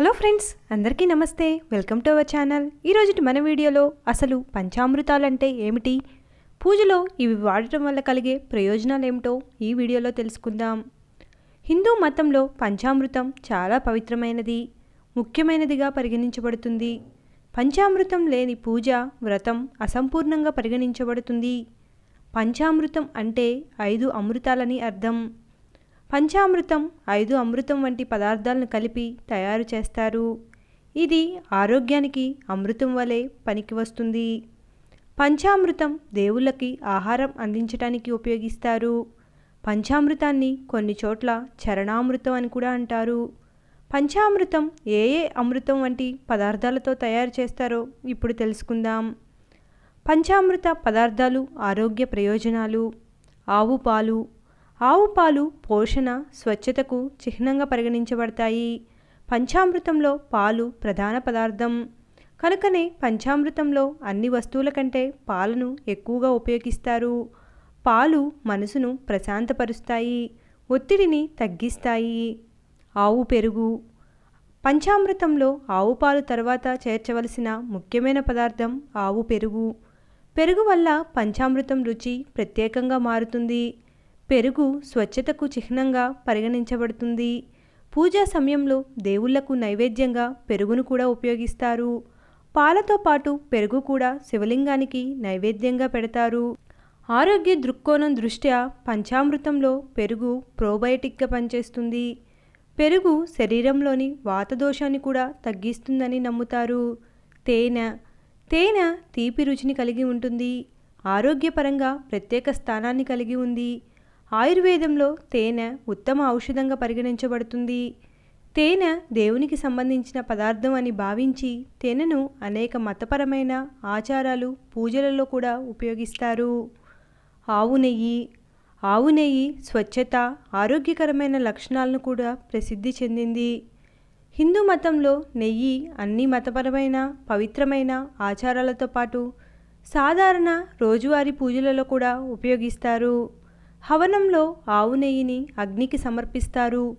Hello friends అందరికీ namaste. Welcome to our channel. ఈరోజు మన వీడియోలో అసలు పంచామృతాలంటే ఏమిటి? పూజలో ఇవి వాడటం వల్ల కలిగే ప్రయోజనాలు ఏమిటో ఈ వీడియోలో తెలుసుకుందాం. హిందూ మతంలో పంచామృతం చాలా పవిత్రమైనది ముఖ్యమైనదిగా పరిగణించబడుతుంది. పంచామృతం లేని పూజ వ్రతం అసంపూర్ణంగా పరిగణించబడుతుంది. పంచామృతం అంటే ఐదు అమృతాలని అర్థం. పంచామృతం ఐదు అమృతం వంటి పదార్థాలను కలిపి తయారు చేస్తారు. ఇది ఆరోగ్యానికి అమృతం వలె పనికి వస్తుంది. పంచామృతం దేవుళ్ళకి ఆహారం అందించడానికి ఉపయోగిస్తారు. పంచామృతాన్ని కొన్ని చోట్ల చరణామృతం అని కూడా అంటారు. పంచామృతం ఏ ఏ అమృతం వంటి పదార్థాలతో తయారు చేస్తారో ఇప్పుడు తెలుసుకుందాం. పంచామృత పదార్థాలు ఆరోగ్య ప్రయోజనాలు. ఆవు పాలు ఆవు పాలు పోషణ స్వచ్ఛతకు చిహ్నంగా పరిగణించబడతాయి. పంచామృతంలో పాలు ప్రధాన పదార్థం. కనుకనే పంచామృతంలో అన్ని వస్తువుల కంటే పాలను ఎక్కువగా ఉపయోగిస్తారు. పాలు మనసును ప్రశాంతపరుస్తాయి ఒత్తిడిని తగ్గిస్తాయి. ఆవు పెరుగు. పంచామృతంలో ఆవు పాలు తర్వాత చేర్చవలసిన ముఖ్యమైన పదార్థం ఆవు పెరుగు. పెరుగు వల్ల పంచామృతం రుచి ప్రత్యేకంగా మారుతుంది. పెరుగు స్వచ్ఛతకు చిహ్నంగా పరిగణించబడుతుంది. పూజా సమయంలో దేవుళ్ళకు నైవేద్యంగా పెరుగును కూడా ఉపయోగిస్తారు. పాలతో పాటు పెరుగు కూడా శివలింగానికి నైవేద్యంగా పెడతారు. ఆరోగ్య దృక్కోణం దృష్ట్యా పంచామృతంలో పెరుగు ప్రోబయోటిక్గా పనిచేస్తుంది. పెరుగు శరీరంలోని వాతదోషాన్ని కూడా తగ్గిస్తుందని నమ్ముతారు. తేనె. తేనె తీపి రుచిని కలిగి ఉంటుంది. ఆరోగ్యపరంగా ప్రత్యేక స్థానాన్ని కలిగి ఉంది. ఆయుర్వేదంలో తేనె ఉత్తమ ఔషధంగా పరిగణించబడుతుంది. తేనె దేవునికి సంబంధించిన పదార్థం అని భావించి తేనెను అనేక మతపరమైన ఆచారాలు పూజలలో కూడా ఉపయోగిస్తారు. ఆవు నెయ్యి ఆవు నెయ్యి స్వచ్ఛత ఆరోగ్యకరమైన లక్షణాలను కూడా ప్రసిద్ధి చెందింది. హిందూ మతంలో నెయ్యి అన్ని మతపరమైన పవిత్రమైన ఆచారాలతో పాటు సాధారణ రోజువారీ పూజలలో కూడా ఉపయోగిస్తారు. హవనంలో ఆవు నెయ్యిని అగ్నికి సమర్పిస్తారు.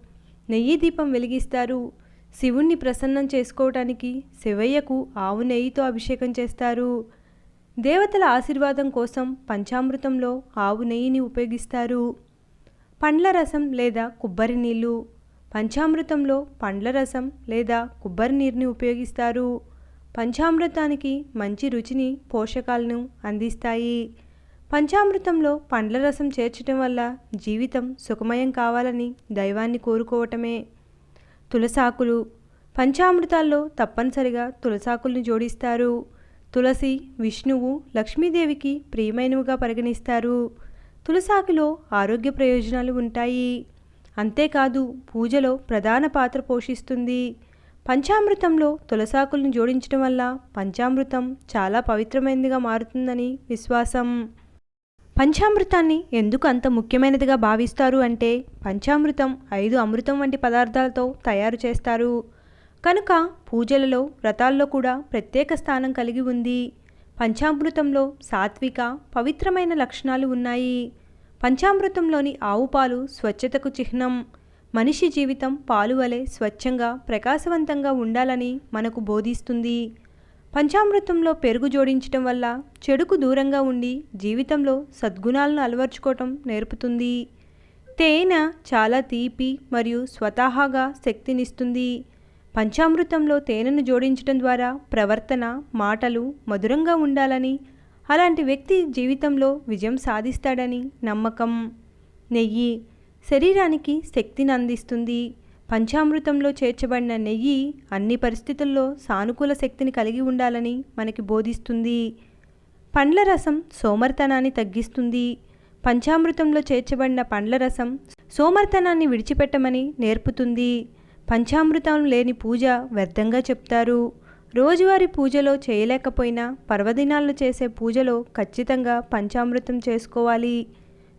నెయ్యి దీపం వెలిగిస్తారు. శివుణ్ణి ప్రసన్నం చేసుకోవటానికి శివయ్యకు ఆవు నెయ్యితో అభిషేకం చేస్తారు. దేవతల ఆశీర్వాదం కోసం పంచామృతంలో ఆవు నెయ్యిని ఉపయోగిస్తారు. పండ్ల రసం లేదా కొబ్బరి నీళ్ళు. పంచామృతంలో పండ్ల రసం లేదా కొబ్బరి నీరుని ఉపయోగిస్తారు. పంచామృతానికి మంచి రుచిని పోషకాలను అందిస్తాయి. పంచామృతంలో పండ్ల రసం చేర్చడం వల్ల జీవితం సుఖమయం కావాలని దైవాన్ని కోరుకోవటమే. తులసాకులు పంచామృతాల్లో తప్పనిసరిగా తులసాకుల్ని జోడిస్తారు. తులసి విష్ణువు లక్ష్మీదేవికి ప్రియమైనవిగా పరిగణిస్తారు. తులసాకులో ఆరోగ్య ప్రయోజనాలు ఉంటాయి. అంతేకాదు పూజలో ప్రధాన పాత్ర పోషిస్తుంది. పంచామృతంలో తులసాకులను జోడించడం వల్ల పంచామృతం చాలా పవిత్రమైనదిగా మారుతుందని విశ్వాసం. పంచామృతాన్ని ఎందుకు అంత ముఖ్యమైనదిగా భావిస్తారు అంటే పంచామృతం ఐదు అమృతం వంటి పదార్థాలతో తయారు చేస్తారు. కనుక పూజలలో వ్రతాల్లో కూడా ప్రత్యేక స్థానం కలిగి ఉంది. పంచామృతంలో సాత్విక పవిత్రమైన లక్షణాలు ఉన్నాయి. పంచామృతంలోని ఆవు పాలు స్వచ్ఛతకు చిహ్నం. మనిషి జీవితం పాలు వలె స్వచ్ఛంగా ప్రకాశవంతంగా ఉండాలని మనకు బోధిస్తుంది. పంచామృతంలో పెరుగు జోడించటం వల్ల చెడుకు దూరంగా ఉండి జీవితంలో సద్గుణాలను అలవర్చుకోవటం నేర్పుతుంది. తేనె చాలా తీపి మరియు స్వతహాగా శక్తినిస్తుంది. పంచామృతంలో తేనెను జోడించడం ద్వారా ప్రవర్తన మాటలు మధురంగా ఉండాలని అలాంటి వ్యక్తి జీవితంలో విజయం సాధిస్తాడని నమ్మకం. నెయ్యి శరీరానికి శక్తిని అందిస్తుంది. పంచామృతంలో చేర్చబడిన నెయ్యి అన్ని పరిస్థితుల్లో సానుకూల శక్తిని కలిగి ఉండాలని మనకి బోధిస్తుంది. పండ్ల రసం సోమర్తనాన్ని తగ్గిస్తుంది. పంచామృతంలో చేర్చబడిన పండ్ల రసం సోమర్తనాన్ని విడిచిపెట్టమని నేర్పుతుంది. పంచామృతం లేని పూజ వ్యర్థంగా చెప్తారు. రోజువారీ పూజలో చేయలేకపోయినా పర్వదినాల్లో చేసే పూజలో ఖచ్చితంగా పంచామృతం చేసుకోవాలి.